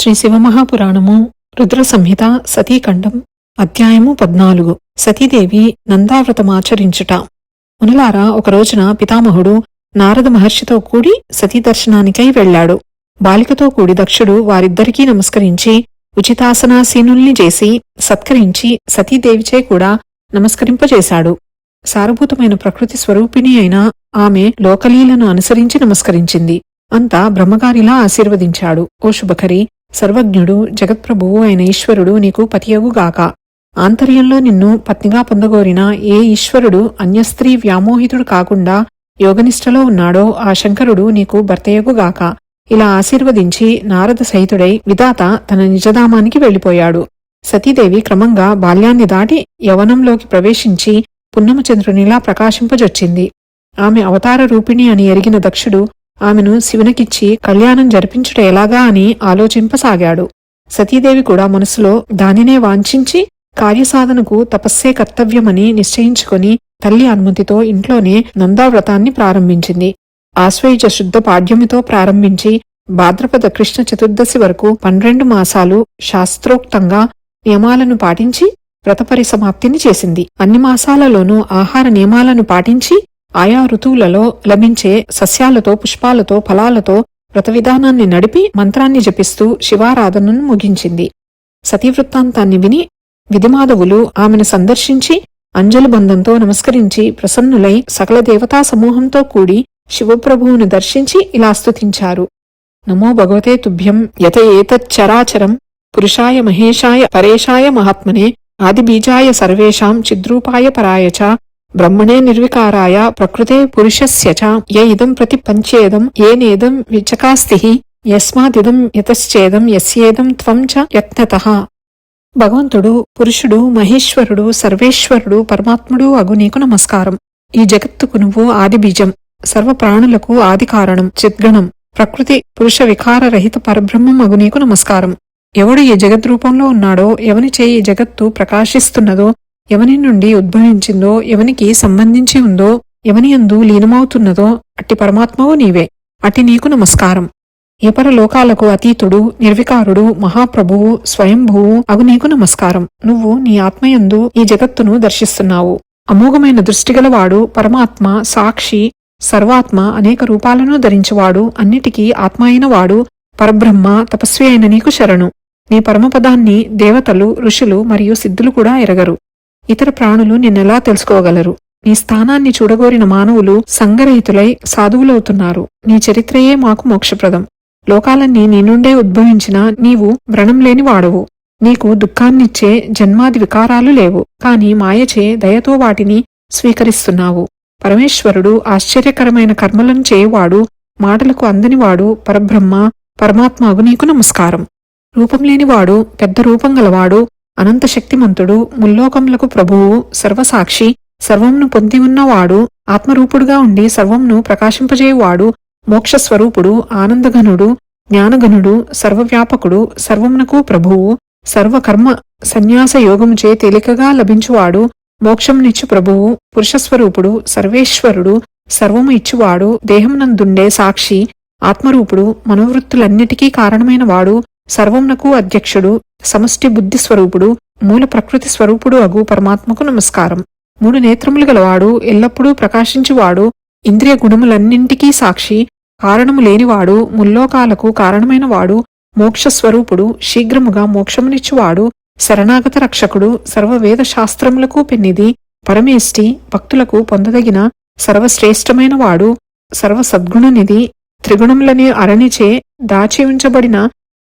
శ్రీ శివమహాపురాణము రుద్ర సంహిత సతీఖండం అధ్యాయము పద్నాలుగు. సతీదేవి నందావ్రతమాచరించుట మునులారా ఒక రోజున పితామహుడు నారద మహర్షితో కూడి సతీ దర్శనానికై వెళ్ళాడు. బాలికతో కూడి దక్షుడు వారిద్దరికీ నమస్కరించి ఉచితాసనాసీనుల్ని చేసి సత్కరించి సతీదేవిచే కూడా నమస్కరింపజేశాడు. సారభూతమైన ప్రకృతి స్వరూపిణి అయిన ఆమె లోకలీలను అనుసరించి నమస్కరించింది. అంతా బ్రహ్మగారిలా ఆశీర్వదించాడు. ఓ శుభకరి సర్వజ్ఞుడు జగత్ప్రభువు అయిన ఈశ్వరుడు నీకు పతియగుగాక. ఆంతర్యంలో నిన్ను పత్నిగా పొందగోరిన ఏ ఈశ్వరుడు అన్యస్త్రీ వ్యామోహితుడు కాకుండా యోగనిష్టలో ఉన్నాడో ఆ శంకరుడు నీకు భర్తయ్యగుగాక ఇలా ఆశీర్వదించి నారద సహితుడై విధాత తన నిజధామానికి వెళ్ళిపోయాడు సతీదేవి క్రమంగా బాల్యాన్ని దాటి యవనంలోకి ప్రవేశించి పున్నమచంద్రునిలా ప్రకాశింపజొచ్చింది. ఆమె అవతార రూపిణి అని ఎరిగిన దక్షుడు ఆమెను శివునికిచ్చి కళ్యాణం జరిపించుట ఎలాగా అని ఆలోచింపసాగాడు. సతీదేవి కూడా మనసులో దానినే వాంఛించి కార్యసాధనకు తపస్సే కర్తవ్యమని నిశ్చయించుకొని తల్లి అనుమతితో ఇంట్లోనే నందావ్రతాన్ని ప్రారంభించింది. ఆశ్వయుజ శుద్ధ పాడ్యమితో ప్రారంభించి భాద్రపద కృష్ణ చతుర్దశి వరకు పన్నెండు మాసాలు శాస్త్రోక్తంగా నియమాలను పాటించి వ్రతపరిసమాప్తిని చేసింది. అన్ని మాసాలలోనూ ఆహార నియమాలను పాటించి ఆయా ఋతువులలో లభించే సస్యాలతో పుష్పాలతో ఫలాలతో వ్రతవిధానాన్ని నడిపి మంత్రాన్ని జపిస్తూ శివారాధనను ముగించింది. సతీవృత్తాంతాన్ని విని విధిమాధవులు ఆమెను సందర్శించి అంజలిబంధంతో నమస్కరించి ప్రసన్నులై సకల దేవతా సమూహంతో కూడి శివప్రభువును దర్శించి ఇలా స్తుతించారు. నమో భగవతే తుభ్యం యత ఏతచ్చరాచరం పురుషాయ మహేషాయ పరేషాయ మహాత్మనే ఆదిబీజాయ సర్వేషాం చిద్రూపాయ పరాయ చ బ్రహ్మణే నిర్వికారాయ ప్రకృతే పురుషస్య చ య ఇదం ప్రతి పంచేదం ఏనేదం విచకాస్తి యస్మాదిదం యతశ్చేదం యస్యేదం త్వం చ యత్నత భగవంతుడు పురుషుడు మహేశ్వరుడు సర్వేశ్వరుడు పరమాత్ముడు అగు నీకు నమస్కారం ఈ జగత్తుకు నువ్వు ఆదిబీజం సర్వ ప్రాణులకు ఆది కారణం చిద్గణం ప్రకృతి పురుష వికార రహిత పరబ్రహ్మం అగు నీకు నమస్కారం. ఎవడు ఈ జగద్రూపంలో ఉన్నాడో ఎవని చేయి జగత్తు ప్రకాశిస్తున్నదో ఎవని నుండి ఉద్భవించిందో ఎవనికి సంబంధించి ఉందో ఎవని యందు లీనమవుతున్నదో అట్టి పరమాత్మవు నీవే. అట్టి నీకు నమస్కారం. ఇపర లోకాలకు అతీతుడు నిర్వికారుడు మహాప్రభువు స్వయంభువు అగు నీకు నమస్కారం. నువ్వు నీ ఆత్మయందు ఈ జగత్తును దర్శిస్తున్నావు. అమోఘమైన దృష్టిగలవాడు పరమాత్మ సాక్షి సర్వాత్మ అనేక రూపాలను ధరించేవాడు అన్నిటికీ ఆత్మ అయిన వాడు పరబ్రహ్మ తపస్వి అయిన నీకు శరణు. నీ పరమపదాన్ని దేవతలు ఋషులు మరియు సిద్ధులు కూడా ఎరగరు. ఇతర ప్రాణులు నిన్నెలా తెలుసుకోగలరు? నీ స్థానాన్ని చూడగోరిన మానవులు సంగరహితులై సాధువులవుతున్నారు. నీ చరిత్రయే మాకు మోక్షప్రదం. లోకాలన్నీ నీ నుండే ఉద్భవించిన నీవు వ్రణం లేని వాడవు. నీకు దుఃఖాన్నిచ్చే జన్మాది వికారాలు లేవు. కాని మాయచే దయతో వాటిని స్వీకరిస్తున్నావు. పరమేశ్వరుడు ఆశ్చర్యకరమైన కర్మలను చేయవాడు మాటలకు అందనివాడు పరబ్రహ్మ పరమాత్మకు నీకు నమస్కారం. రూపం లేనివాడు పెద్ద రూపం గలవాడు అనంత శక్తిమంతుడు ముల్లోకములకు ప్రభువు సర్వసాక్షి సర్వంను పొంది ఉన్నవాడు ఆత్మరూపుడుగా ఉండి సర్వంను ప్రకాశింపజేయువాడు మోక్షస్వరూపుడు ఆనందఘనుడు జ్ఞానఘనుడు సర్వవ్యాపకుడు సర్వమునకు ప్రభువు సర్వకర్మ సన్యాస యోగముచే తేలికగా లభించువాడు మోక్షంనిచ్చు ప్రభువు పురుషస్వరూపుడు సర్వేశ్వరుడు సర్వము ఇచ్చువాడు దేహమునందుండే సాక్షి ఆత్మరూపుడు మనోవృత్తులన్నిటికీ కారణమైన వాడు సర్వమునకు అధ్యక్షుడు సమష్టి బుద్ధి స్వరూపుడు మూల ప్రకృతి స్వరూపుడు అగు పరమాత్మకు నమస్కారం. మూడు నేత్రములు గలవాడు ఎల్లప్పుడూ ప్రకాశించువాడు ఇంద్రియ గుణములన్నింటికీ సాక్షి కారణము లేనివాడు ముల్లోకాలకు కారణమైన వాడు మోక్షస్వరూపుడు శీఘ్రముగా మోక్షమునిచ్చువాడు శరణాగత రక్షకుడు సర్వవేద శాస్త్రములకు పెన్నిది పరమేష్టి భక్తులకు పొందదగిన సర్వశ్రేష్టమైన వాడు సర్వ సద్గుణనిధి త్రిగుణములని అరణిచే దాచి ఉంచబడిన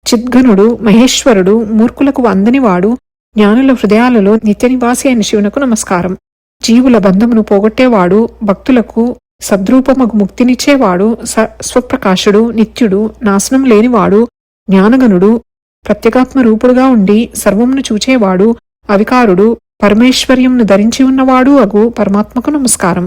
చిద్ఘనుడు మహేశ్వరుడు మూర్ఖులకు అందనివాడు జ్ఞానుల హృదయాలలో నిత్యనివాసి అయిన శివునకు నమస్కారం. జీవుల బంధమును పోగొట్టేవాడు భక్తులకు సద్రూపమగు ముక్తినిచ్చేవాడు స స్వప్రకాశుడు నిత్యుడు నాశనం లేనివాడు జ్ఞానగనుడు ప్రత్యేగాత్మ రూపుడుగా ఉండి సర్వమును చూచేవాడు అవికారుడు పరమేశ్వర్యంను ధరించి ఉన్నవాడు అగు పరమాత్మకు నమస్కారం.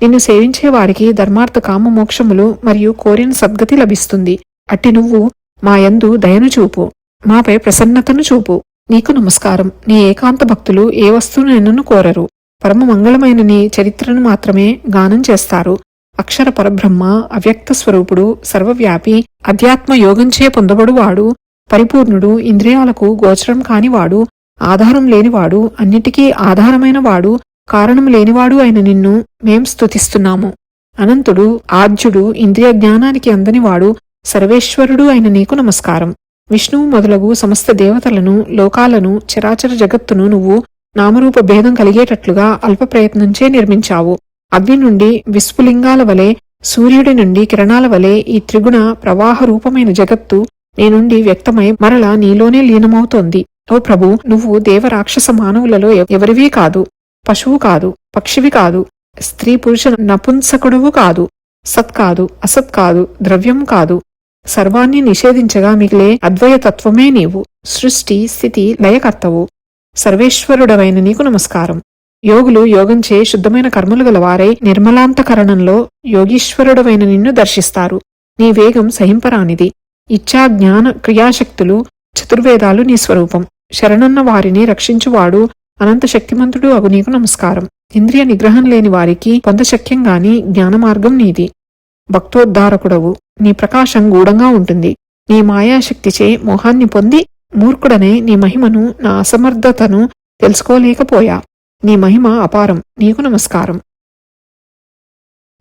నిన్ను సేవించే వారికి ధర్మార్థ కామ మోక్షములు మరియు కోరిన సద్గతి లభిస్తుంది. అట్టి నువ్వు మాయందు దయను చూపు. మాపై ప్రసన్నతను చూపు. నీకు నమస్కారం. నీ ఏకాంత భక్తులు ఏ వస్తువునైనను కోరరు. పరమ మంగళమైన నీ చరిత్రను మాత్రమే గానం చేస్తారు. అక్షర పరబ్రహ్మ అవ్యక్త స్వరూపుడు సర్వవ్యాపి అధ్యాత్మ యోగంచే పొందబడువాడు పరిపూర్ణుడు ఇంద్రియాలకు గోచరం కానివాడు ఆధారం లేనివాడు అన్నిటికీ ఆధారమైన వాడు కారణం లేనివాడు అయిన నిన్ను మేం స్తుతిస్తున్నాము. అనంతుడు ఆద్యుడు ఇంద్రియ జ్ఞానానికి అందనివాడు సర్వేశ్వరుడు అయిన నీకు నమస్కారం. విష్ణువు మొదలగు సమస్త దేవతలను లోకాలను చరాచర జగత్తును నువ్వు నామరూప భేదం కలిగేటట్లుగా అల్ప ప్రయత్నంచే నిర్మించావు. అగ్ని నుండి విస్ఫులింగాల వలె సూర్యుడి నుండి కిరణాల వలె ఈ త్రిగుణ ప్రవాహ రూపమైన జగత్తు నీ నుండి వ్యక్తమై మరలా నీలోనే లీనమవుతోంది. ఓ ప్రభు నువ్వు దేవ రాక్షస మానవులలో ఎవరివీ కాదు. పశువు కాదు పక్షివి కాదు. స్త్రీ పురుష నపుంసకుడువు కాదు. సత్ కాదు అసత్ కాదు ద్రవ్యం కాదు. సర్వాన్ని నిషేధించగా మిగిలే అద్వయతత్వమే నీవు. సృష్టి స్థితి లయకర్తవు. సర్వేశ్వరుడవైన నీకు నమస్కారం. యోగులు యోగంచే శుద్ధమైన కర్మలు గలవారై నిర్మలాంతకరణంలో యోగీశ్వరుడవైన నిన్ను దర్శిస్తారు. నీ వేగం సహింపరానిది. ఇచ్చా జ్ఞాన క్రియాశక్తులు చతుర్వేదాలు నీ స్వరూపం. శరణన్న వారిని రక్షించువాడు అనంత శక్తిమంతుడు అగు నీకు నమస్కారం. ఇంద్రియ నిగ్రహం లేని వారికి పొందశక్యంగాని గాని జ్ఞాన మార్గం నీది. భక్తోద్ధారకుడవు. నీ ప్రకాశం గూఢంగా ఉంటుంది. నీ మాయాశక్తిచే మోహాన్ని పొంది మూర్ఖుడనే నీ మహిమను నా అసమర్థతను తెలుసుకోలేకపోయా. నీ మహిమ అపారం. నీకు నమస్కారం.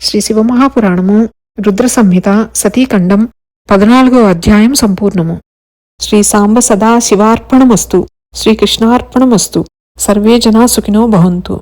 శ్రీ శివమహాపురాణము రుద్ర సంహిత సతీఖండం పద్నాలుగో అధ్యాయం సంపూర్ణము. శ్రీ సాంబ సదా శివార్పణమస్తు. శ్రీకృష్ణార్పణమస్తు సర్వే జనా సుఖినో భవంతు.